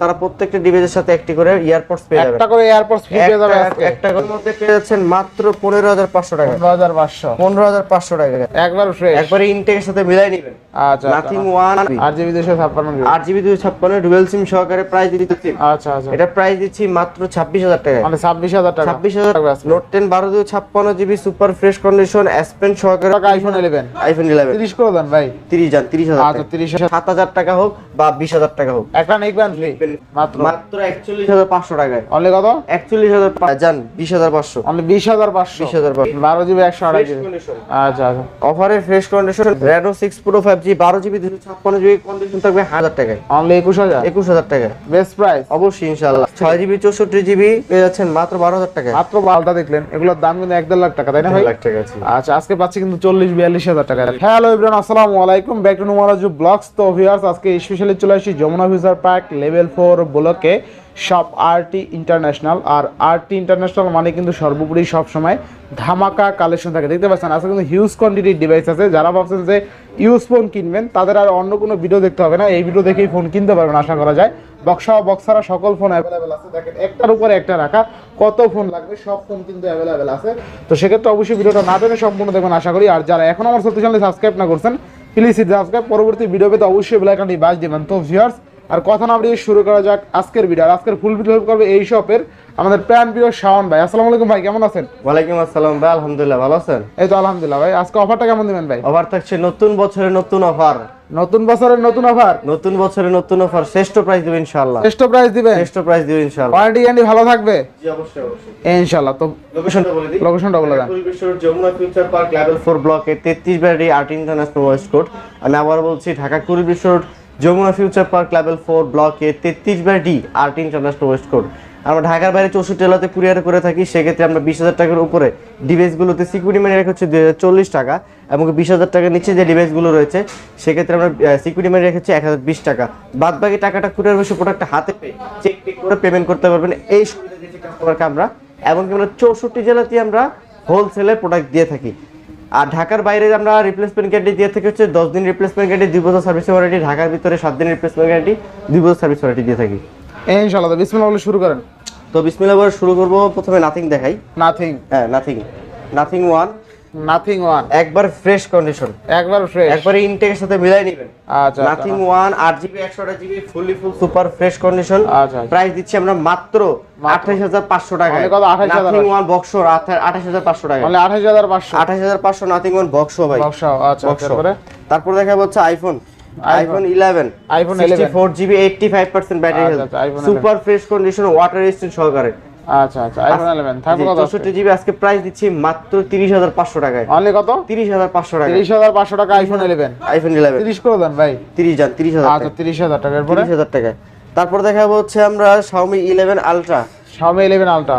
তারা প্রত্যেকটা ডিভাইসের সাথে একটি করে ইয়ারপডস পেয়ে যাবেন একটা করে এয়ারপডস ফ্রি পেয়ে যাবে আজকে। একটা করে মধ্যে পেয়ে যাচ্ছেন মাত্র পনেরো হাজার পাঁচশো টাকা। 15500 পনেরো হাজার পাঁচশো টাকা। একবার ফ্রেশ একবারে ইনটেকের সাথে মিলাই নেবেন। আচ্ছা নাথিং ওয়ান আর জিবি 256 আট জিবি। দুই ছাপ্পান্ন ডুয়েল সিম সহকারে প্রাইস দিচ্ছি আচ্ছা আচ্ছা। এটা প্রাইস দিচ্ছি মাত্র ছাব্বিশ হাজার টাকা। মানে 26000 টাকা। ছাব্বিশ হাজার থাকবে নোট টেন বারো দুই ছাপ্পান্ন GB super fresh condition S Pen সহকারে টাকা আইফোন 11 আইফোন ইলেভেন 30 করে দেন ভাই। তিরিশ যান তিরিশ হাজার আচ্ছা 30000 সাত হাজার টাকা হোক বা বিশ হাজার টাকা হোক। একটা নেকবেন ফ্রি। মাত্র? মাত্র একচল্লিশ হাজার পাঁচশো টাকায়। অনলি কত? একচল্লিশ হাজার যান বিশ হাজার পাঁচশো। অনলি 20500 বিশ হাজার পাঁচশো। 12 জিবি 128 জিবি। আচ্ছা আচ্ছা। অফারে fresh condition Reno six pro five G বারো জিবি দুশো ছাপ্পান্ন জিবি কন্ডিশন থাকবে হাজার টাকায়। অনলি 21000 একুশ হাজার টাকা বেস্ট প্রাইস অবশ্যই ইনশাল্লাহ ছয় জিবি চৌষট্টি জিবি পেয়ে যাচ্ছেন মাত্র বারো হাজার টাকায়। মাত্র বালটা দেখলেন এগুলোর দাম কিন্তু 1.5 লাখ টাকা তাই না ভাই? লাখ টাকা আচ্ছা আজকে পাচ্ছি কিন্তু চল্লিশ বিয়াল্লিশ হাজার টাকা হ্যালো ইব্রান আসসালামু আলাইকুম ব্যাক টু নুমারাজু ব্লগস তো ভিউয়ার্স আজকে স্পেশালি চলে আসি Jamuna future park level four ব্লকে শপ আরটি ইন্টারন্যাশনাল আর আরটি ইন্টারন্যাশনাল মানে কিন্তু সর্বোপরি সবসময় ধামাকা কালেকশন থাকে। দেখতে পাচ্ছেন, আজকে কিন্তু হিউজ কোয়ান্টিটির ডিভাইস আছে। যারা ভাবছেন যে ইউজ ফোন কিনবেন, তাদের আর অন্য কোনো ভিডিও দেখতে হবে না। এই ভিডিও দেখেই ফোন কিনতে পারবেন আশা করা যায়। বক্সা বক্সারা সকল ফোন অ্যাভেলেবেল আছে। দেখেন, একটার উপরে একটা রাখা। কত ফোন লাগবে, সব ফোন কিন্তু অ্যাভেলেবেল আছে। তো সেক্ষেত্রে অবশ্যই ভিডিওটা না টেনে সম্পূর্ণ দেখবেন, আশা করি। আর যারা এখন আমার সত্যি চ্যানেল সাবস্ক্রাইব না করছেন প্লিজ সাবস্ক্রাইব পরবর্তী ভিডিও পেতে অবশ্যই বেলাইকানটি বাজ দিবেন। তো ভিউয়ার্স আর কথা না বাড়িয়ে শুরু করা যাক আজকের ভিডিও আর আজকের ফুল ভিডিও করবে এই শপের আমাদের প্যান প্রিয় শাওন ভাই। আসসালামু আলাইকুম ভাই কেমন আছেন? ওয়ালাইকুম আসসালাম ভাই আলহামদুলিল্লাহ ভালো আছেন? এই তো আলহামদুলিল্লাহ ভাই আজকে অফারটা কেমন দিবেন ভাই? অফার থাকছে নতুন বছরের নতুন অফার নতুন বছরের নতুন অফার নতুন বছরের নতুন অফার শ্রেষ্ঠ প্রাইস দেবেন ইনশাআল্লাহ। শ্রেষ্ঠ প্রাইস দিবেন? শ্রেষ্ঠ প্রাইস দেবেন ইনশাআল্লাহ। কোয়ালিটি গ্যারান্টি ভালো থাকবে? জি অবশ্যই অবশ্যই। ইনশাআল্লাহ তো লোকেশনটা বলে দিই। লোকেশনটা বলে দেন। পরিবেশের Jamuna future park level four ব্লকে তেত্রিশ battery art international west code আমি আবার বলছি Dhaka কুড়িবিশ road Jamuna future park level four ব্লকে তেত্রিশ by D art international west code আমরা ঢাকার বাইরে চৌষট্টি জেলাতে কুরিয়ার করে থাকি, সেক্ষেত্রে আমরা বিশ হাজার টাকার উপরে ডিভাইসগুলোতে সিকিউরিটি মানি রেখে হচ্ছে চল্লিশ টাকা এবং বিশ হাজার টাকার নিচে যে ডিভাইসগুলো রয়েছে, সেক্ষেত্রে আমরা সিকিউরিটি মানি রেখেছি এক হাজার বিশ টাকা। বাদ বাকি টাকাটা কুরিয়ার বসে প্রোডাক্টটা হাতে পেয়ে চেক টেক করে পেমেন্ট করতে পারবেন। এই সুবিধা দিয়েছি আমরা। এমনকি আমরা চৌষট্টি জেলাতে আমরা হোলসেলে প্রোডাক্ট দিয়ে থাকি। আর ঢাকার বাইরে আমরা রিপ্লেসমেন্ট গ্যারান্টি দিয়ে থাকি হচ্ছে দশ দিন রিপ্লেসমেন্ট গ্যারান্টি দুই বছর সার্ভিস ওয়ারেন্টি ঢাকার ভিতরে সাত দিন রিপ্লেসমেন্ট গ্যারান্টি দুই বছর সার্ভিস ওয়ারেন্টি দিয়ে থাকি। ইনশাআল্লাহ বিসমিল্লাহ বলে শুরু করেন। তো বিসমিল্লাহ বলে শুরু করব প্রথমে নাথিং দেখাই। নাথিং হ্যাঁ nothing nothing one nothing one একবার ফ্রেশ কন্ডিশন একবার ফ্রেশ একবারে ইনটেকের সাথে মিলাই নেবেন। আচ্ছা নাথিং ওয়ান আট জিবি একশো GB fully full super fresh condition আচ্ছা, আচ্ছা। প্রাইস দিচ্ছি আমরা মাত্র আঠাশ হাজার পাঁচশো টাকা কত? 28,500 নাথিং ওয়ান বক্স আঠাশ হাজার পাঁচশো টাকা মানে আঠাশ হাজার পাঁচশো। আঠাশ হাজার পাঁচশো নাথিং ওয়ান বক্স ভাই। বক্সা আচ্ছা তারপরে? তারপর দেখা হচ্ছে iPhone iPhone eleven iPhone sixty four GB eighty five percent battery আচ্ছা, হেলথ আচ্ছা, super fresh condition water resistant সহকারে। আজকে প্রাইস দিচ্ছি মাত্র 30500 টাকায়। টাকা 30500 টাকা আইফোন 11 আইফোন 11 30 করে দেন ভাই। টাকা তারপর দেখা হচ্ছে আমরা Xiaomi eleven ultra Xiaomi eleven ultra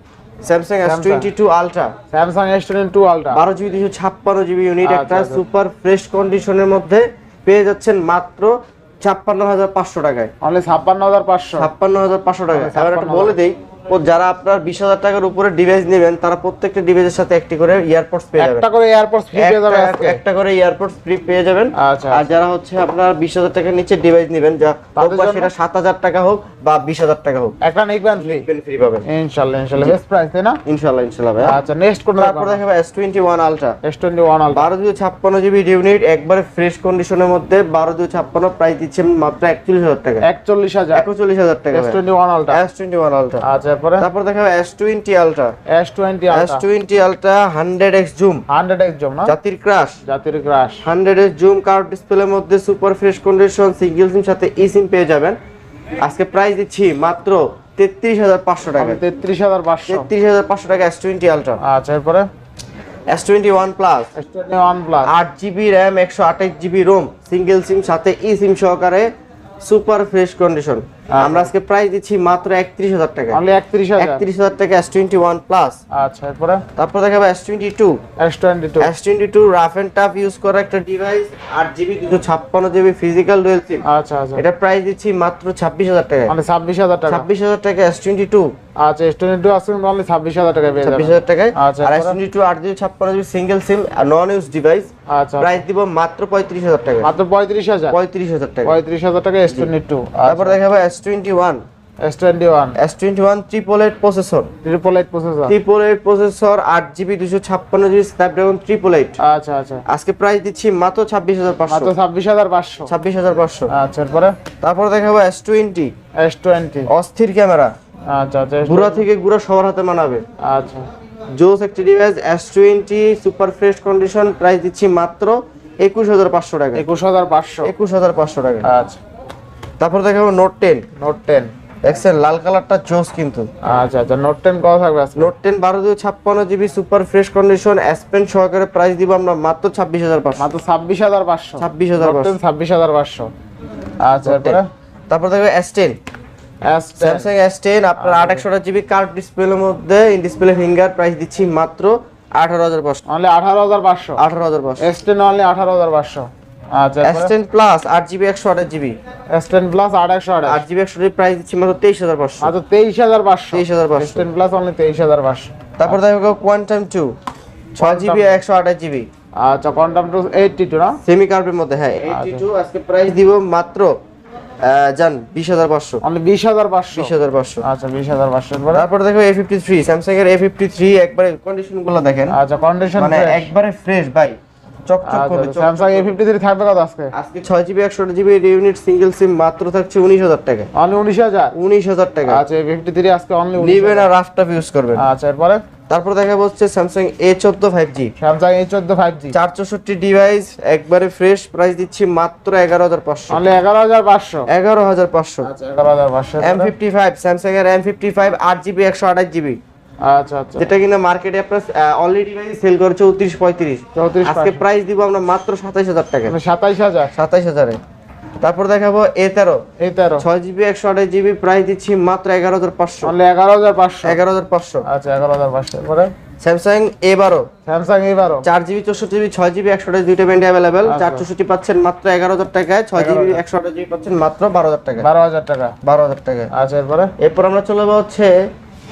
Samsung S twenty two ultra Samsung S twenty two ultra বারো জিবি দুশো ছাপ্পান্ন জিবি ইউনিট আচ্ছা, একটা। সুপার ফ্রেশ কন্ডিশনের মধ্যে পেয়ে যাচ্ছেন মাত্র ছাপ্পান্ন হাজার পাঁচশো টাকায়। ছাপ্পান্ন হাজার পাঁচশো। ছাপ্পান্ন হাজার পাঁচশো টাকা এবার একটা বলে দেই যারা আপনার বিশ হাজার টাকার উপরে ডিভাইস নেবেন তারা প্রত্যেকটা ডিভাইসের সাথে একটি করে ইয়ারপডস পেয়ে যাবেন। একটা করে এয়ারপোর্ট ফ্রি পেয়ে যাবে একটা- করে ইয়ারপডস ফ্রি পেয়ে যাবেন। আচ্ছা, আর যারা হচ্ছে আপনার বিশ হাজার টাকার নিচে ডিভাইস নেবেন যা তাদের? সেটা সাত হাজার টাকা হোক বা বিশ হাজার টাকা হোক। একটা নিকবেন ফ্রি ফ্রি পাবেন। ইনশাআল্লাহ ইনশাআল্লাহ বেস্ট প্রাইস তাই না? ইনশাল্লাহ ভাই আচ্ছা নেক্সট কোন তারপর দেখাবো? S twenty one ultra S twenty one ultra বারো দুই ছাপ্পান্ন জিবি ইউনিট একবারে ফ্রেশ কন্ডিশনের মধ্যে বারো দুই ছাপ্পান্ন প্রাইস দিচ্ছে মাত্র একচল্লিশ হাজার টাকা। একচল্লিশ হাজার। একচল্লিশ হাজার টাকা S twenty one ultra S twenty one ultra আচ্ছা এরপরে তারপর দেখাবো S twenty ultra S twenty S ultra twenty ultra hundred zoom hundred X zoom না জাতির ক্রাশ জাতির crush hundred X zoom curve ডিসপ্লের মধ্যে super fresh condition single SIM সাথে ই সিম পেয়ে যাবেন। আজকে প্রাইস দিচ্ছি মাত্র তেত্রিশ হাজার পাঁচশো টাকা। তেত্রিশ হাজার পাঁচশো। তেত্রিশ হাজার পাঁচশো টাকা এস টোয়েন্টি আলট্রা আচ্ছা এরপরে? S twenty one plus S twenty one plus আট জিবি র্যাম একশো আঠাশ জিবি রোম সিঙ্গেল সিম সাথে ই সিম সহকারে সুপার ফ্রেশ কন্ডিশন আচ্ছা। আমরা আজকে প্রাইস দিচ্ছি মাত্র 31000 টাকা অনলি 31000 31000 টাকা S21 প্লাস আচ্ছা এরপরে? তারপর দেখাবো S22 S22 S22 rough and tough use করা একটা device 8GB 256GB physical dual সিম আচ্ছা আচ্ছা। এটা প্রাইস দিচ্ছি মাত্র 26000 টাকা মানে 26000 টাকা। 26000 টাকা S22 আচ্ছা S22 আসলে অনলি 26000 টাকা পেয়ে যাবেন। 26000 টাকায়। আচ্ছা, আর S22 8GB 256GB single SIM আর নন ইউজ ডিভাইস আচ্ছা।, আচ্ছা। প্রাইস দিব মাত্র 35000 টাকা মাত্র 35000 35000 টাকা 35000 টাকা S22 তারপর দেখাবো S S21 S21 আচ্ছা আচ্ছা। আজকে প্রাইস দিচ্ছি মাত্র ছাব্বিশ হাজার পাঁচশো। মাত্র ছাব্বিশ হাজার পাঁচশো। ছাব্বিশ হাজার পাঁচশো। আচ্ছা তারপরে দেখাবো এস টোয়েন্টি এস টোয়েন্টি অস্থির ক্যামেরা। আচ্ছা আচ্ছা গুড়া থেকে গুড়া সবার হাতে মানাবে। আচ্ছা। জোস একটি device S twenty super fresh condition price দিচ্ছি মাত্র একুশ হাজার পাঁচশো টাকা। একুশ হাজার পাঁচশো। একুশ হাজার পাঁচশো টাকা। আচ্ছা। তারপর দেখাবো নোট টেন নোট টেন দেখছেন লাল কালারটা জোস কিন্তু। আচ্ছা আচ্ছা নোট টেন কত থাকবে নোট টেন বারো দুই ছাপ্পান্ন GB super fresh condition S Pen সহকারে প্রাইস দিব আমরা মাত্র ছাব্বিশ হাজার পাঁচশো। মাত্র ছাব্বিশ হাজার পাঁচশো। ছাব্বিশ হাজার টেন ছাব্বিশ হাজার পাঁচশো। আচ্ছা তারপর দেখবে S ten Samsung S ten আপনার আট একশো জিবি কার্ড ডিসপ্লের মধ্যে ইন ডিসপ্লে ফিঙ্গার প্রাইস দিচ্ছি মাত্র আঠারো হাজার পাঁচশো। অনলি আঠারো হাজার পাঁচশো। আঠারো হাজার পাঁচশো। এস টেন অনলি আঠারো হাজার পাঁচশো। আচ্ছা এস টেন প্লাস আট জিবি একশো আঠাশ জিবি এস টেন প্লাস আট একশো আঠাশ আট জিবি একশো জিবি প্রাইস দিচ্ছি মাত্র তেইশ হাজার পাঁচশো। মাত্র তেইশ হাজার পাঁচশো। তেইশ হাজার এস পাঁচশো প্লাস অনলি তেইশ হাজার পাঁচশো। তারপর দেখো কোয়ান্টাম টু ছয় জিবি একশো আঠাশ জিবি আচ্ছা কোয়ান্টাম টু এইটটি টু না? সেমি কার্ভের মধ্যে হ্যাঁ। এইটি টু আজকে প্রাইস দিব মাত্র জান বিশ হাজার পাঁচশো। বিশ হাজার পাঁচশো। বিশ হাজার পাঁচশো। আচ্ছা বিশ হাজার পাঁচশো। তারপর দেখো এ ফিফটি থ্রি স্যামসাং এর এ ফিফটি থ্রি একবারে কন্ডিশনগুলো দেখেন। আচ্ছা কন্ডিশন মানে একবারে ফ্রেশ ভাই। চকচক করবে স্যামসাং এ ফিফটি থ্রি থাকবে কত আজকে? আজকে ছয় জিবি একশো জিবি ইউনিট সিঙ্গেল সিম মাত্র থাকছে উনিশ হাজার টাকা। অনলি উনিশ হাজার? উনিশ হাজার টাকা। আচ্ছা এ ফিফটি থ্রি আজকে অনলি নিবেন আর রাফটাপ ইউজ করবেন। আচ্ছা এরপরে? তারপর দেখা হচ্ছে স্যামসাং এ চোদ্দ ফাইভ জি স্যামসাং এ চোদ্দ ফাইভ জি চার চৌষট্টি ডিভাইস একবারে ফ্রেশ প্রাইস দিচ্ছি মাত্র এগারো হাজার পাঁচশো। অনলি এগারো হাজার পাঁচশো? এগারো হাজার পাঁচশো। আচ্ছা এগারো হাজার পাঁচশো। এম ফিফটি ফাইভ স্যামসাং এর এম ফিফটি ফাইভ আট জিবি একশো আঠাশ জিবি আচ্ছা আচ্ছা। যেটা কিনা মার্কেটে আপনার অলরেডি সেল করে চৌত্রিশ পঁয়ত্রিশ। চৌত্রিশ আজকে প্রাইস দিব আমরা মাত্র সাতাইশ হাজার টাকা। সাতাইশ হাজার? সাতাইশ হাজারে। তারপর দেখাবো এ তেরো। এই তেরো। ছয় জিবি একশো আঠাশ জিবি প্রাইস দিচ্ছি মাত্র এগারো হাজার পাঁচশো। অনলি এগারো হাজার পাঁচশো। এগারো হাজার পাঁচশো। আচ্ছা এগারো হাজার পাঁচশো। এরপরে? স্যামসাং এ বারো। স্যামসাং এ বারো। চার জিবি চৌষট্টি জিবি ছয় জিবি একশো আঠাশ দুইটা ব্যান্ড অ্যাভেলেবেল আচ্ছা। চার চৌষট্টি পাচ্ছেন মাত্র এগারো হাজার টাকায়। ছয় জিবি একশো আঠাশ জিবি পাচ্ছেন মাত্র বারো হাজার টাকা। বারো হাজার টাকা। বারো হাজার টাকা। আচ্ছা এরপরে? এরপর আমরা চলে যাব হচ্ছে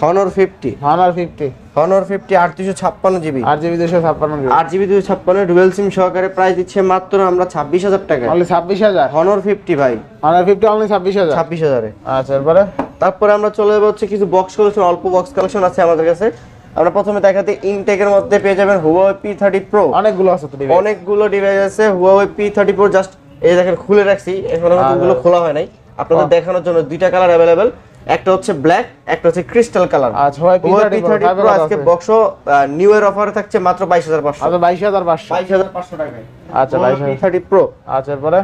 Honor fifty Honor fifty Honor fifty আট দুশো ছাপ্পান্ন জিবি আট জিবি দুশো ছাপ্পান্ন জিবি আট জিবি দুশো ছাপ্পান্ন ডুয়েল সিম সহকারে প্রাইস দিচ্ছে মাত্র আমরা ছাব্বিশ হাজার টাকা অনলি ছাব্বিশ হাজার? হনর ফিফটি ভাই। হানার ফিফটি অনলি ছাব্বিশ হাজার? ছাব্বিশ হাজারে। আচ্ছা এরপরে? তারপরে আমরা চলে যাব হচ্ছে কিছু বক্স কালেকশন অল্প বক্স কালেকশন আছে আমাদের কাছে। আমরা প্রথমে দেখাতে ইনটেকের মধ্যে পেয়ে যাবেন হুয়াওয়ে পি থার্টি প্রো অনেকগুলো আছে। অনেকগুলো ডিভাইস আছে Huawei P thirty pro just এই দেখেন খুলে রাখছি এখনও আচ্ছা। ওগুলো খোলা হয় নাই। আপনাদের দেখানোর জন্য দুইটা কালার অ্যাভেলেবেল একটা হচ্ছে ব্ল্যাক একটা হচ্ছে ক্রিস্টাল কালার আচ্ছা পি হুয়াওয়ে থার্টি প্রো আজকে বক্স নিউ এর অফারে থাকছে মাত্র বাইশ হাজার পাঁচশো। আচ্ছা বাইশ হাজার পাঁচশো। বাইশ হাজার পাঁচশো টাকায়। আচ্ছা বাইশ পি হাজার থার্টি প্রো আচ্ছা এরপরে?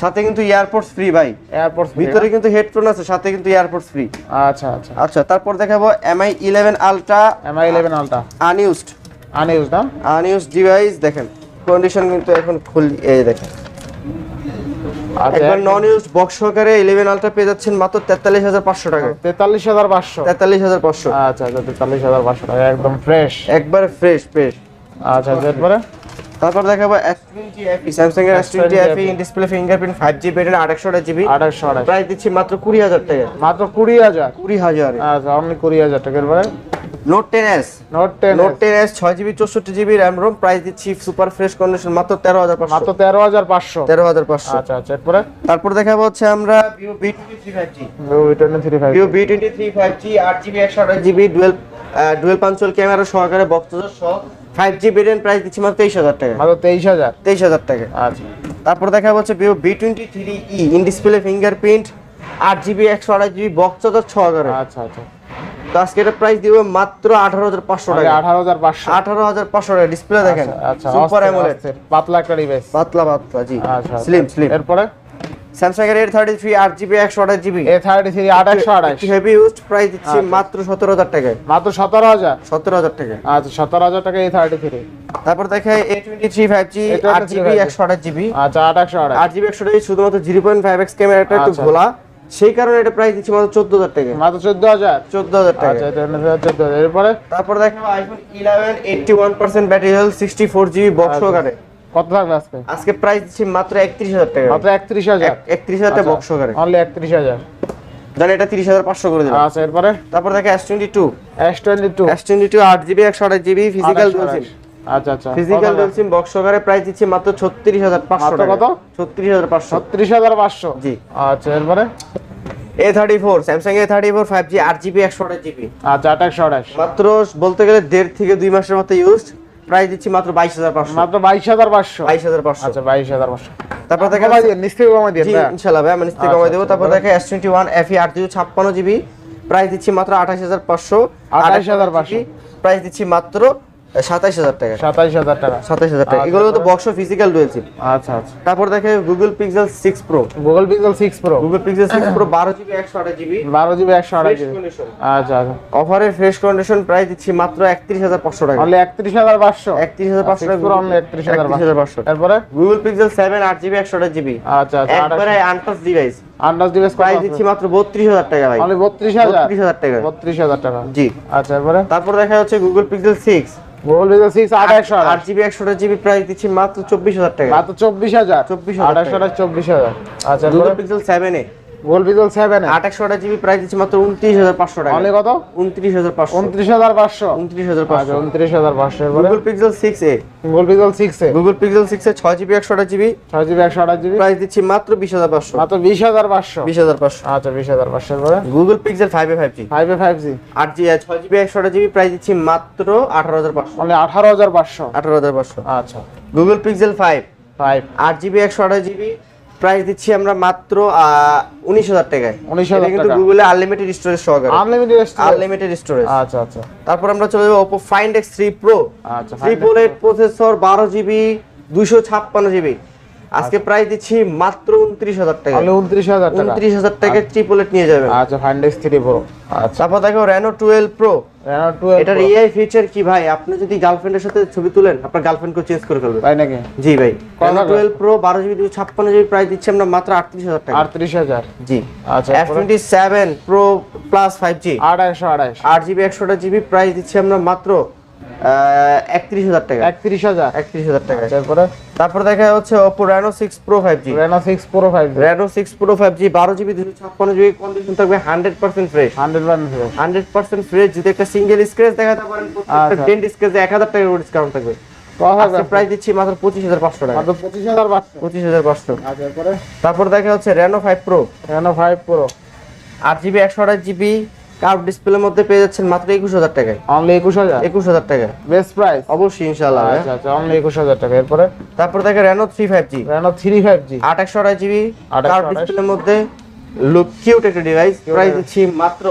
সাথে কিন্তু এয়ারপোর্টস ফ্রি ভাই। এয়ারপোর্ট ভিতরে কিন্তু হেডফোন আছে সাথে কিন্তু এয়ারপোর্টস ফ্রি আচ্ছা আচ্ছা। আচ্ছা তারপর দেখাবো MI eleven ultra MI eleven ultra unused unused না? আনইউজড ডিভাইস দেখেন। কন্ডিশন কিন্তু এখন খুল এই দেখেন। একবার নন ইউজড বক্স সহকারে ইলেভেন আলট্রা পেয়ে যাচ্ছেন মাত্র তেতাল্লিশ হাজার পাঁচশো টাকা তেতাল্লিশ হাজার পাঁচশো। তেতাল্লিশ হাজার পাঁচশো। আচ্ছা আচ্ছা তেতাল্লিশ হাজার পাঁচশো টাকা একদম ফ্রেশ একবার ফ্রেশ ফ্রেশ আচ্ছা আচ্ছা এরপরে? তারপর দেখাবো এস টোয়েন্টি এফি স্যামসাং এর S twenty FE in display fingerprint five G battery আটশো জিবি আঠাশশো প্রাইস দিচ্ছি মাত্র কুড়ি হাজার টাকা মাত্র কুড়ি হাজার। কুড়ি হাজার। আচ্ছা অনলি কুড়ি হাজার টাকা এরপরে? Note ten S note price দিচ্ছি সুপার ফ্রেশ কন্ডিশন মাত্র মাত্র আচ্ছা আচ্ছা এরপরে? তারপর দেখাবো হচ্ছে আমরা ডুয়েল ডুয়েল পাঞ্চুয়াল ক্যামেরা সহকারে সহ ভেরিয়েন্ট প্রাইস দিচ্ছি মাত্র টাকা। মাত্র টাকা। আচ্ছা। তারপর দেখা হচ্ছে three E in display fingerprint আট জিবি একশো আঠাশ জিবি বক্স সহকারে। আচ্ছা আচ্ছা। তো আজকে এটা প্রাইস দিব মাত্র আঠারো হাজার পাঁচশো টাকা। আঠারো হাজার পাঁচশো। আঠারো হাজার পাঁচশো টাকা ডিসপ্লে দেখেন আচ্ছা সুপার অ্যামোলেড পাতলা একটা ডিভাইস পাতলা পাতলা জি। আচ্ছা স্লিম স্লিম এরপরে? স্যামসাং এর এইট থার্টি থ্রি আট জিবি একশো আঠাশ জিবি এ থার্টি থ্রি আট একশো আঠাশ হেভি ইউজ প্রাইস দিচ্ছি আচ্ছা। মাত্র সতেরো হাজার টাকায়। মাত্র সতেরো হাজার? সতেরো হাজার টাকা আচ্ছা সতেরো হাজার টাকা এ থার্টি থ্রি তারপর জি A23 আট জিবি 5G একশো আঠাশ জিবি আচ্ছা আট একশো আঠাশ। আট জিবি একশো জিবি শুধুমাত্র জিরো পয়েন্ট ফাইভ এক্স ক্যামেরাটা একটু আচ্ছা। ঘোলা। সেই কারণে এটা প্রাইস দিচ্ছি মাত্র চোদ্দ হাজার টাকা। মাত্র চোদ্দ হাজার চোদ্দ হাজার টাকা। আচ্ছা এটা চোদ্দ হাজার এরপরে? তারপর দেখাবো iPhone eleven eighty one percent battery health sixty four GB box আচ্ছা। সহকারে কত থাকবে আজকে? আজকে প্রাইস দিচ্ছি মাত্র একত্রিশ হাজার টাকা। মাত্র একত্রিশ হাজার? একত্রিশ হাজার টাকা বক্স সহকারে অনলি একত্রিশ হাজার। জানি এটা তিরিশ হাজার পাঁচশো করে দিলাম। আচ্ছা এরপরে? তারপর দেখে S twenty two S twenty two S twenty two আট জিবি একশো আঠাশ জিবি ফিজিক্যাল সিম আচ্ছা আচ্ছা। ফিজিক্যাল ডুয়াল সিম বক্স সহকারে প্রাইস দিচ্ছি মাত্র ছত্রিশ হাজার পাঁচশো মাত্র টাকা। কত? ছত্রিশ হাজার পাঁচশো। ছত্রিশ হাজার পাঁচশো? জি। আচ্ছা এরপরে? আচ্ছা আট একশো আঠাশ। মাত্র বলতে গেলে দেড় থেকে দুই মাসের মতো ইউজ প্রাইস দিচ্ছি মাত্র বাইশ হাজার পাঁচশো। মাত্র বাইশ হাজার পাঁচশো? বাইশ হাজার পাঁচশো। আচ্ছা বাইশ হাজার পাঁচশো। তারপর দেখে নিচ থেকে কমাই দিয়ে জি ইনশাল্লাহ ভাই আমি নিচ আচ্ছা, কমাই দেবো। আচ্ছা, তারপর দেখে আট ছাপ্পান্ন জিবি প্রাইস দিচ্ছি মাত্র আঠাশ হাজার পাঁচশো 28,500 প্রাইস দিচ্ছি মাত্র সাতাইশ হাজার টাকা। সাতাইশ হাজার টাকা। সাতাইশ হাজার টাকা। আচ্ছা, এগুলো তো আচ্ছা। ফিজিক্যাল রয়েছে আচ্ছা, তারপর দেখে Google Pixel six pro Google Pixel six pro Google Pixel six pro বারো জিবি জিবি বারো জিবি একশো আঠাশ জিবি আচ্ছা আচ্ছা। ফ্রেশ কন্ডিশন প্রাইস দিচ্ছি মাত্র একত্রিশ হাজার পাঁচশো টাকা। তাহলে একত্রিশ হাজার পাঁচশো। একত্রিশ হাজার পাঁচশো টাকা একত্রিশ হাজার পাঁচশো। তারপরে গুগল পিক্সেল সেভেন আট জিবি একশো জিবি আচ্ছা আচ্ছা একবারে আনটাস ডিভাইস আন্ডাজ ডিভাইস প্রাইস দিচ্ছি মাত্র 32000 টাকা ভাই। মানে 32000 32000 টাকা। 32000 টাকা। জি। আচ্ছা তারপরে তারপর দেখা যাচ্ছে Google Pixel six voltage 6 2800 8 GB 100 GB price দিচ্ছি মাত্র 24000 টাকা। মাত্র 24000 24000 28000 24000 আচ্ছা দুটো পিক্সেল এ সেভেন আট একশো আঠাশ জিবি প্রাইস দিচ্ছি মাত্র উনত্রিশ হাজার পাঁচশো টাকা। অনলি কত? উনত্রিশ হাজার পাঁচশো। উনত্রিশ হাজার পাঁচশো। উনত্রিশ হাজার আচ্ছা পাঁচশো উনত্রিশ হাজার পাঁচশো Google Pixel six A. Google Pixel six A? Google Pixel six A ছয় জিবি একশো আঠাশ জিবি ছয় জিবি একশো আঠাশ জিবি প্রাইস দিচ্ছি মাত্র বিশ হাজার পাঁচশো। মাত্র বিশ হাজার পাঁচশো। বিশ হাজার পাঁচশো। আচ্ছা বিশ হাজার পাঁচশো এরপরে? Google Pixel five A five G five A five G আট জি ছয় জিবি একশো আঠাশ জিবি প্রাইস দিচ্ছি মাত্র আঠারো হাজার পাঁচশো। অনলি আঠারো হাজার পাঁচশো। আঠারো হাজার পাঁচশো। আচ্ছা। গুগল পিক্সেল ফাইভ ফাইভ আট জিবি একশো আঠাশ জিবি প্রাইস দিচ্ছি আমরা মাত্র উনিশ হাজার টাকায়। 19,000 টাকা। কিন্তু গুগলে আনলিমিটেড স্টোরেজ সহকারে। আনলিমিটেড আনলিমিটেড স্টোরেজ আচ্ছা আচ্ছা। তারপর আমরা চলে যাব Oppo find X three pro আচ্ছা ট্রিপল এইট প্রসেসর বারো জিবি দুইশো ছাপ্পান্ন জিবি আজকে প্রাইস দিচ্ছি মাত্র উনত্রিশ হাজার টাকা। অনলি উনত্রিশ হাজার টাকা। উনত্রিশ হাজার টাকায় ট্রিপল নিয়ে যাবেন। আচ্ছা ফাইন্ডেক্স থ্রি প্রো আচ্ছা। তারপর দেখো Reno twelve pro Reno twelve এটার এআই ফিচার কি ভাই? আপনি যদি গার্লফ্রেন্ডের সাথে ছবি তুলেন আপনার গার্লফ্রেন্ডকে চেঞ্জ করে ফেলবে। তাই নাকি? জি ভাই। টাকা? টুয়েলভ প্রো বারো জিবি দুশো ছাপ্পান্ন প্রাইস দিচ্ছি আমরা মাত্র আটত্রিশ হাজার টাকা। আটত্রিশ হাজার। জি। আচ্ছা F twenty seven pro plus five G আড়াইশো আড়াইশো। আট জিবি একশোটা জিবি প্রাইস দিচ্ছি আমরা মাত্র একত্রিশ হাজার টাকা। একত্রিশ হাজার। একত্রিশ হাজার টাকা। তারপরে? তারপর দেখা হচ্ছে জিবি দুশো ছাপ্পান্ন জিবি কন্ডিশন থাকবে hundred percent fresh hundred one hundred percent fresh যদি একটা সিঙ্গেল দেখাতে পারেন আচ্ছা। টাকা ডিসকাউন্ট থাকবে। প্রাইস দিচ্ছি মাত্র পঁচিশ হাজার পাঁচশো টাকা। মাত্র আচ্ছা তারপর? দেখা হচ্ছে five pro Reno five pro আট জিবি একশো আঠাশ জিবি কার্ভ ডিসপ্লের মধ্যে পেয়ে যাচ্ছেন মাত্র একুশ হাজার টাকায়। অনলি একুশ হাজার? একুশ হাজার টাকা বেস্ট প্রাইস অবশ্যই ইনশাল্লাহ আচ্ছা আচ্ছা অনলি একুশ হাজার টাকা। এরপরে? তারপর দেখে Reno three five G Reno three five G আট একশো জিবি কার্ভ ডিসপ্লের মধ্যে লুক কিউট একটা ডিভাইস প্রাইস দিচ্ছি মাত্র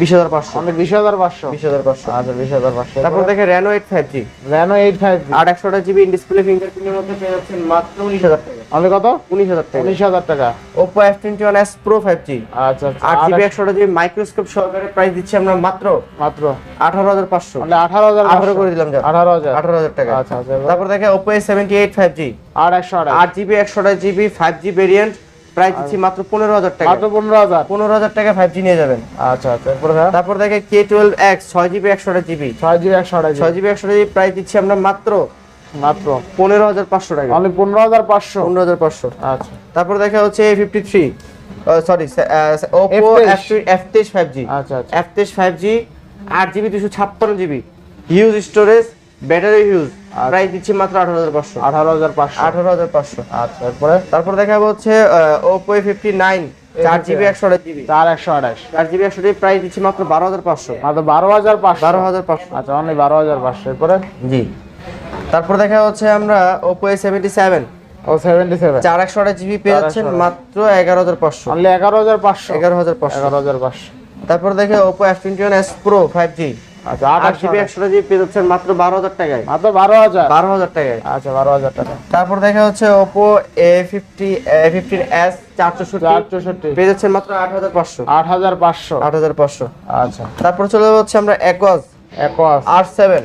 বিশ হাজার পাঁচশো। অনলি বিশ হাজার পাঁচশো। বিশ হাজার পাঁচশো। আচ্ছা বিশ হাজার পাঁচশো। তারপর দেখে Reno eight five G Reno eight five G আট জিবি ডিসপ্লে ফিঙ্গারপ্রিন্টের মধ্যে পেয়ে যাচ্ছেন মাত্র উনিশ হাজার টাকা। অনলি কত? উনিশ হাজার টাকা। উনিশ হাজার টাকা। Oppo F twenty one S pro five G আচ্ছা। আট জিবি আঠাশ- জিবি মাইক্রোস্কোপ সহকারে প্রাইস দিচ্ছি আমরা মাত্র। মাত্র। আঠারো হাজার পাঁচশো। অনলি আঠারো হাজার আঠারো করে দিলাম আঠারো হাজার। আঠারো হাজার টাকা। আচ্ছা আচ্ছা। তারপর দেখে Oppo A seventy eight five G আট একশো আট জিবি একশো আঠাশ GB five G variant price দিচ্ছি মাত্র পনেরো হাজার টাকা। মাত্র পনেরো হাজার। পনেরো হাজার টাকা ফাইভ জি নিয়ে যাবেন। আচ্ছা আচ্ছা এরপরে হ্যাঁ তারপর দেখে কে টুয়েলভ এক্স ছয় জিবি একশো আঠাশ জিবি ছয় জিবি একশো আঠাশ ছয় জিবি একশো জিবি প্রাইস দিচ্ছি আমরা মাত্র মাত্র। পনেরো হাজার পাঁচশো টাকা। অনলি পনেরো হাজার পাঁচশো। পনেরো হাজার পাঁচশো। আচ্ছা। তারপর দেখা হচ্ছে A fifty three sorry Oppo F23 F তেইশ ফাইভ জি আচ্ছা আচ্ছা। এফ তেইশ ফাইভ জি আট জিবি দুশো ছাপ্পান্ন GB huge storage battery huge price দিচ্ছি মাত্র আঠারো হাজার পাঁচশো আঠারো হাজার পাঁচশো আঠারো হাজার পাঁচশো আচ্ছা এরপরে তারপর দেখাবো হচ্ছে ওপো ফিফটি নাইন চার জিবি একশো আঠাশ জিবি চার একশো আঠাশ চার জিবি একশো প্রাইস দিচ্ছি মাত্র বারো হাজার পাঁচশো মাত্র বারো হাজার পাঁচশো বারো হাজার পাঁচশো আচ্ছা অনলি বারো হাজার পাঁচশো এরপরে জি তারপর দেখা হচ্ছে আমরা ওপো এ সেভেন্টি সেভেন ও সেভেন্টি সেভেন চার একশো আঠাশ জিবি পেয়ে যাচ্ছেন মাত্র এগারো হাজার পাঁচশো অনলি এগারো হাজার পাঁচশো এগারো হাজার পাঁচশো এগারো হাজার পাঁচশো তারপর দেখে Oppo F twenty one S pro five G আচ্ছা আট জিবি একশো জিবি পেয়ে যাচ্ছেন মাত্র বারো হাজার টাকায়। মাত্র বারো হাজার? বারো হাজার টাকায়। আচ্ছা বারো হাজার টাকা। তারপর দেখা হচ্ছে Oppo A fifty A fifteen S পেয়ে যাচ্ছেন মাত্র আট হাজার পাঁচশো। আট হাজার পাঁচশো। আট হাজার পাঁচশো। আচ্ছা। তারপর চলে যাচ্ছে আমরা আর সেভেন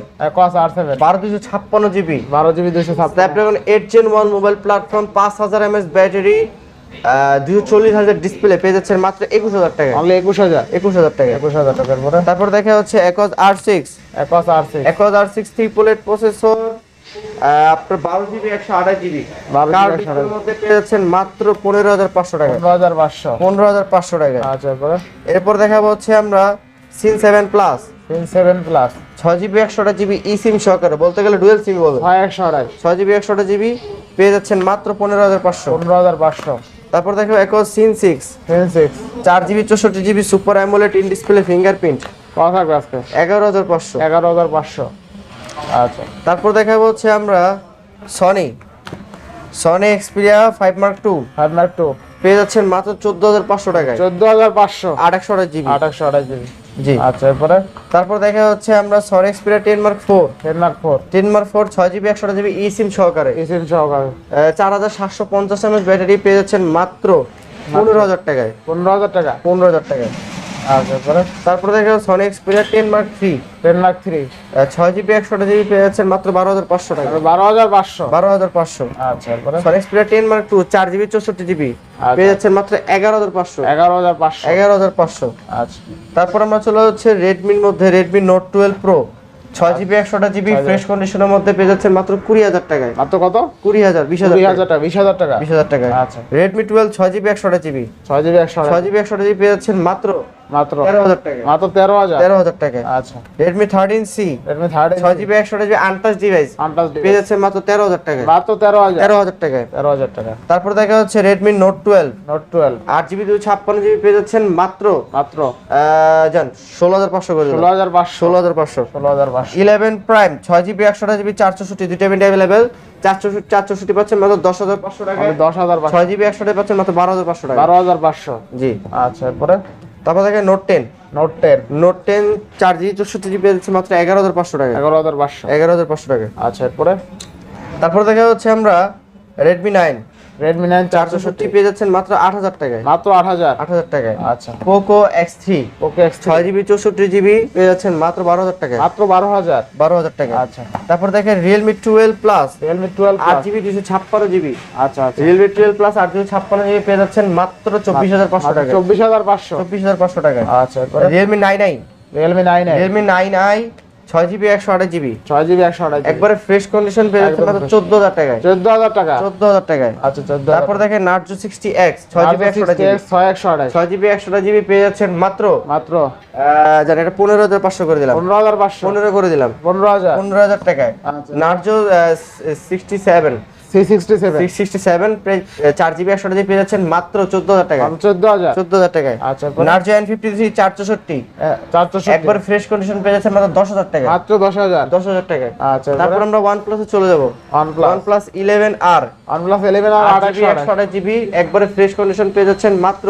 আর সেভেন বারো দুশো ছাপ্পান্ন জিবি বারো জিবি দুশো Snapdragon eight gen one mobile platform পাঁচ হাজার এমএস ব্যাটারি দুশো চল্লিশ হাজার ডিসপ্লে পেয়ে যাচ্ছেন মাত্র একুশ হাজার টাকা অনলি টাকা টাকার পরে তারপর দেখা হচ্ছে একজ ট্রিপল এইট প্রসেসর আপনার বারো জিবি একশো আঠাশ জিবি 12 GB 128 মধ্যে পেয়ে যাচ্ছেন মাত্র পনেরো হাজার পাঁচশো টাকা পনেরো হাজার পাঁচশো। পনেরো হাজার পাঁচশো টাকা আচ্ছা এরপরে? এরপর দেখাবো হচ্ছে আমরা সিন সেভেন প্লাস সেভেন প্লাস ছয় জিবি একশোটা জিবি ই সিম সহকারে বলতে গেলে ডুয়েল সিম বলব ছয় একশো আড়াই ছয় জিবি একশোটা জিবি পেয়ে যাচ্ছেন মাত্র পনেরো হাজার পাঁচশো। পনেরো হাজার পাঁচশো। তারপর দেখো একো সিন সিক্স সিন সিক্স চার জিবি চৌষট্টি GB super AMOLED in display fingerprint কত থাকবে আজকে? এগারো হাজার পাঁচশো। এগারো হাজার পাঁচশো। আচ্ছা। তারপর দেখাবো হচ্ছে আমরা Sony Sony Xperia five mark two five mark two পেয়ে যাচ্ছেন মাত্র চোদ্দ হাজার পাঁচশো টাকায়। চোদ্দ হাজার পাঁচশো। আট একশো জিবি। আট একশো আড়াই জিবি। জি। আচ্ছা এরপরে? তারপর দেখা হচ্ছে আমরা Sony Xperia ten mark four ten mark four ten mark four ছয় জিবি একশো জিবি ই সিম সহকারে। ইসিম সহকারে। চার হাজার সাতশো পঞ্চাশ এমএস ব্যাটারি পেয়ে যাচ্ছেন মাত্র। পনেরো হাজার টাকায়। পনেরো হাজার টাকা। পনেরো হাজার টাকায়। তারপর দেখা যাচ্ছে Sony Xperia ten mark three ten mark three ছয় জিবি একশো জিবি পেয়ে যাচ্ছেন মাত্র বারো হাজার পাঁচশো টাকা। বারো হাজার পাঁচশো। বারো হাজার পাঁচশো। আচ্ছা Sony Xperia ten mark two চার জিবি চৌষট্টি জিবি আচ্ছা। পেয়ে যাচ্ছেন মাত্র এগারো হাজার পাঁচশো। এগারো হাজার পাঁচশো। এগারো হাজার পাঁচশো। আচ্ছা। তারপর আমরা চলে হচ্ছে রেডমির মধ্যে রেডমি নোট টুয়েলভ প্রো ছয় জিবি একশোটা জিবি ফ্রেশ কন্ডিশনের মধ্যে পেয়ে যাচ্ছেন মাত্র কুড়ি হাজার টাকায়। মাত্র কত? কুড়ি হাজার বিশ হাজার টাকা। বিশ হাজার টাকা? বিশ হাজার টাকায়। আচ্ছা। রেডমি টুয়েলভ ছয় জিবি একশোটা জিবি ছয় জিবি একশো ছয় জিবি একশোটা জিবি পেয়ে যাচ্ছেন মাত্র মাত্র? তেরো হাজার মাত্র তেরো হাজার? তেরো আচ্ছা। ছয় জিবি একশোটা আনটাচ ডিভাইস পেয়ে যাচ্ছেন মাত্র মাত্র তেরো হাজার। তেরো হাজার টাকায়। তেরো হাজার টাকা। তারপর দেখা হচ্ছে Redmi note twelve note twelve আট জিবি দুই ছাপ্পান্ন জিবি পেয়ে যাচ্ছেন মাত্র মাত্র। হাজার পাঁচশো করে ষোলো হাজার পাঁচশো। ষোলো হাজার পাঁচশো। ষোলো হাজার পাঁচশো। ইলেভেন প্রাইম ছয় জিবি একশোটা জিবি চার চৌষট্টি দুইটা মিনিট অ্যাভেলেবেল চার চৌষট্টি চার পাচ্ছেন মাত্র দশ হাজার পাঁচশো টাকা দশ হাজার ছয় জিবি একশোটা পাচ্ছেন মাত্র বারো হাজার পাঁচশো টাকা বারো হাজার পাঁচশো। জি। আচ্ছা এরপরে? তারপর থাকে note ten note ten note ten চার জিবি চৌষট্টি জিবি দিচ্ছে মাত্র এগারো হাজার পাঁচশো টাকা। এগারো হাজার পাঁচশো। এগারো হাজার পাঁচশো টাকা। আচ্ছা এরপরে? তারপরে দেখা হচ্ছে আমরা রেডমি নাইন নাইন চার চৌষট্টি পেয়ে যাচ্ছেন মাত্র আট হাজার টাকায়। মাত্র আট হাজার? আট হাজার টাকায়। আচ্ছা। ওকে এক্স ছয় জিবি চৌষট্টি জিবি পেয়ে যাচ্ছেন মাত্র বারো হাজার টাকায়। মাত্র বারো হাজার। বারো হাজার টাকা আচ্ছা। তারপর দেখেন রিয়েলমি টুয়েলভ আট জিবি দুশো ছাপ্পান্ন জিবি। আচ্ছা আচ্ছা। প্লাস আট দুশো ছাপ্পান্ন জিবি পেয়ে যাচ্ছেন মাত্র চব্বিশ হাজার পাঁচশো টাকা চব্বিশ হাজার পাঁচশো। চব্বিশ হাজার পাঁচশো টাকা আচ্ছা এরপরে? Realme nine i Realme nine Realme nine i ছয় জিবি একশো আঠাশ জিবি ছয় জিবি একশো আঠাশ একবারে ফ্রেশ কন্ডিশন পেয়ে যাচ্ছে মাত্র চোদ্দ হাজার টাকায়। চোদ্দ হাজার টাকা চোদ্দ হাজার টাকায়। আচ্ছা চোদ্দ তারপর দেখেন নার্জো সিক্সটি এক্স ছয় জিবি একশো ছয় একশো আঠাশ। ছয় জিবি একশোটা জিবি পেয়ে যাচ্ছেন মাত্র। মাত্র। আহ, জানি এটা পনেরো হাজার পাঁচশো করে দিলাম। পনেরো হাজার পাঁচশো। পনেরো করে দিলাম। পনেরো হাজার। পনেরো হাজার টাকায়। নার্জো সিক্সটি সেভেন চার জিবি একশো জিবি পেয়ে যাচ্ছেন মাত্র চোদ্দ হাজার টাকায়। চোদ্দ হাজার। চোদ্দ হাজার টাকায়। আচ্ছা নার্জো এন ফিফটি থ্রি চার চৌষট্টি একবার ফ্রেশ কন্ডিশন পেয়ে যাচ্ছেন মাত্র দশ হাজার টাকা মাত্র দশ হাজার। দশ হাজার টাকায়। আচ্ছা তারপর আমরা ওয়ান প্লাসে চলে যাব। OnePlus eleven R OnePlus eleven R একশো আঠাশ। জিবি একবারে ফ্রেশ কন্ডিশন পেয়ে যাচ্ছেন মাত্র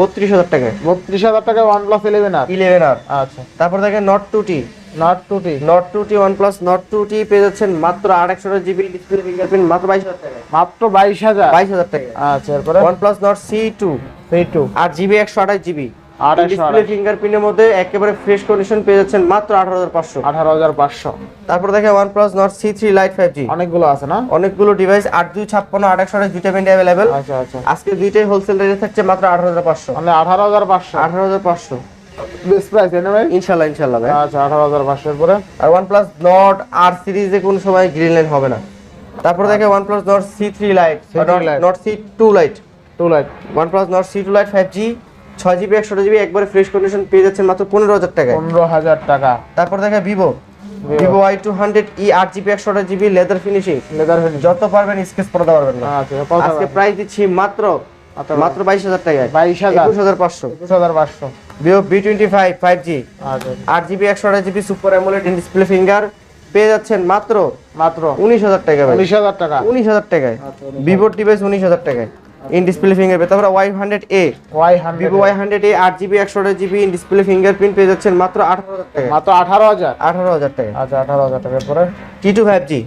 বত্রিশ হাজার টাকায়। বত্রিশ হাজার টাকা ওয়ানপ্লাস ইলেভেন আর ইলেভেন আর আচ্ছা। তারপর দেখেন Nord two T Nord two T Nord two T OnePlus Nord two T পেয়ে যাচ্ছেন মাত্র একশো জিবি ডিসপ্লে ফিঙ্গারপ্রিন্ট মাত্র বাইশ হাজার টাকায়। মাত্র বাইশ হাজার? বাইশ হাজার টাকায়। আচ্ছা এরপরে? OnePlus Nord C two three two আট জিবি একশো আঠাশ জিবি। ডিসপ্লে ফিঙ্গারপ্রিন্টের মধ্যে একেবারে ফ্রেশ কন্ডিশন পেয়ে যাচ্ছেন মাত্র আঠারো হাজার পাঁচশো। আঠারো হাজার পাঁচশো। তারপর দেখে OnePlus Nord C three lite five G অনেকগুলো আছে না? অনেকগুলো ডিভাইস আট দুই ছাপ্পান্ন আট একশো আঠাশ দুইটা পেন্ট অ্যাভেলেবেল আচ্ছা আচ্ছা। আজকে দুইটাই হোলসেল রেটে থাকছে মাত্র আঠারো হাজার পাঁচশো। মানে আঠারো হাজার পাঁচশো। আঠারো হাজার পাঁচশো। বেস্ট প্রাইস ভাই? ইনশাল্লাহ ইনশাল্লাহ ভাই। আচ্ছা আর সিরিজে কোন সময় গ্রিন হবে না। তারপর দেখে OnePlus Nord C lite C3 Lite। Two lite two lite OnePlus Nord lite five G ছয় জিবি একশো জিবি একবারে ফ্রেশ কন্ডিশন পেয়ে যাচ্ছেন মাত্র পনেরো হাজার টাকায়। পনেরো হাজার টাকা। তারপর দেখে Vivo Vivo Y two hundred E আট জিবি একশো জিবি লেদার ফিনিশিং লেদার যত পারবেন স্কেচ পড়তে পারবেন না। আচ্ছা আজকে প্রাইস দিচ্ছি মাত্র মাত্র বাইশ হাজার টাকায়। বাইশ হাজার। একুশ হাজার পাঁচশো। একুশ হাজার পাঁচশো। Vivo V twenty five five G. আচ্ছা আট জিবি একশো আঠাশ GB super AMOLED display finger. পেয়ে যাচ্ছেন মাত্র মাত্র। উনিশ হাজার টাকা উনিশ হাজার টাকা। উনিশ হাজার টাকায়। আচ্ছা, ভিভোর ডিভাইস উনিশ হাজার টাকায়। ইন ডিসপ্লে ফিঙ্গার তারপরে Y hundred A. Y Vivo Y hundred A আট জিবি একশো আঠাশ জিবি ইন ডিসপ্লে ফিঙ্গারপ্রিন্ট পেয়ে যাচ্ছেন মাত্র আঠারো হাজার টাকা মাত্র আঠারো হাজার। আঠারো হাজার টাকা আচ্ছা আঠারো হাজার টাকা এরপরে টি টু ফাইভ জি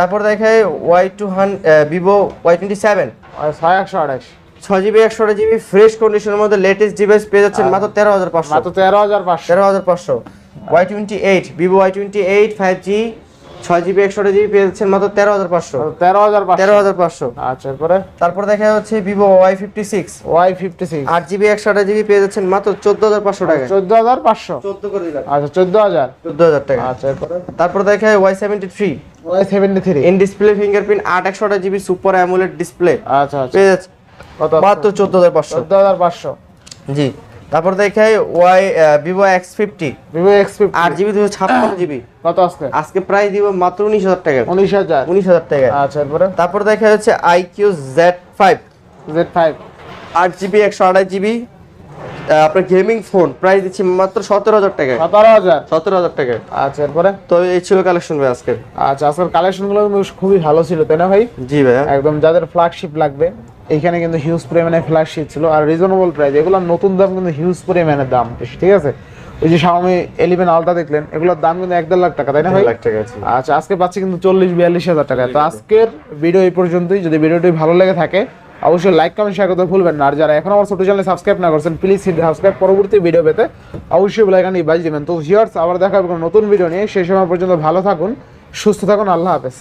তারপর দেখায় Y two Vivo Y twenty seven একশো আঠাশ ছয় জিবি একশো জিবি ফ্রেশ কন্ডিশনের মধ্যে লেটেস্ট ডিভাইস পেয়ে যাচ্ছেন মাত্র তেরো হাজার পাঁচশো। তেরো হাজার পাঁচশো। তেরো হাজার পাঁচশো। Y twenty eight Vivo Y twenty eight five G ছয় জিবি একশো জিবি পেয়ে যাচ্ছেন মাত্র তেরো হাজার পাঁচশো। তেরো হাজার তেরো হাজার পাঁচশো। আচ্ছা এরপরে? তারপর দেখা যাচ্ছে Vivo Y fifty six. Y fifty six. আট জিবি একশো আঠাশ জিবি পেয়ে যাচ্ছেন মাত্র চোদ্দ হাজার পাঁচশো টাকা চোদ্দ হাজার পাঁচশো? চোদ্দ করে দিলাম। আচ্ছা চোদ্দ হাজার। চোদ্দ হাজার টাকা। আচ্ছা তারপর দেখা যায় Y seventy three. Y seventy three. In display fingerprint আট একশো জিবি সুপার অ্যামুলেট ডিসপ্লে আচ্ছা পেয়ে যাচ্ছে মাত্র চোদ্দ হাজার পাঁচশো। চোদ্দ হাজার পাঁচশো। জি। তারপর দেখাই Y Vivo X fifty Vivo X fifty আট জিবি দুশো ছাপ্পান্ন জিবি। কত আজকে? আজকে প্রাইস দিব মাত্র উনিশ হাজার টাকা। উনিশ হাজার। উনিশ হাজার টাকা। আচ্ছা এরপরে? তারপর দেখা যাচ্ছে iQOO Z five Z five আট জিবি একশো আঠাশ জিবি। আপনার গেমিং ফোন প্রাইস দিচ্ছি মাত্র সতেরো হাজার টাকা। সতেরো হাজার? সতেরো হাজার টাকা। আচ্ছা এরপরে? তো এই ছিল কালেকশন ভাই আজকে আচ্ছা আজকের কালেকশনগুলো খুবই ভালো ছিল তাই না ভাই? জি ভাই একদম যাদের ফ্ল্যাগশিপ লাগবে এইখানে কিন্তু হিউজ পরিমাণে ফ্ল্যাগশিপ ছিল আর রিজনেবল প্রাইস এগুলো নতুন দাম কিন্তু হিউজ পরিমাণে দাম বেশি ঠিক আছে? ওই যে Xiaomi 11 আলট্রা দেখলেন এগুলোর দাম কিন্তু এক দেড় লাখ টাকা তাই না ভাই? আচ্ছা আজকে পাচ্ছি কিন্তু চল্লিশ বিয়াল্লিশ হাজার টাকা। তো আজকের ভিডিও এই পর্যন্তই। যদি ভিডিওটি ভালো লেগে থাকে অবশ্যই লাইক কমেন্ট শেয়ার করতে ভুলবেন না। আর যারা এখন আমার ছোট চ্যানেল সাবস্ক্রাইব না করছেন প্লিজ সাবস্ক্রাইব পরবর্তী ভিডিও পেতে অবশ্যই বেলাইকান বাজ দেবেন। তো হিয়ার্স আবার দেখা হবে নতুন ভিডিও নিয়ে। সেই সময় পর্যন্ত ভালো থাকুন সুস্থ থাকুন। আল্লাহ হাফেজ।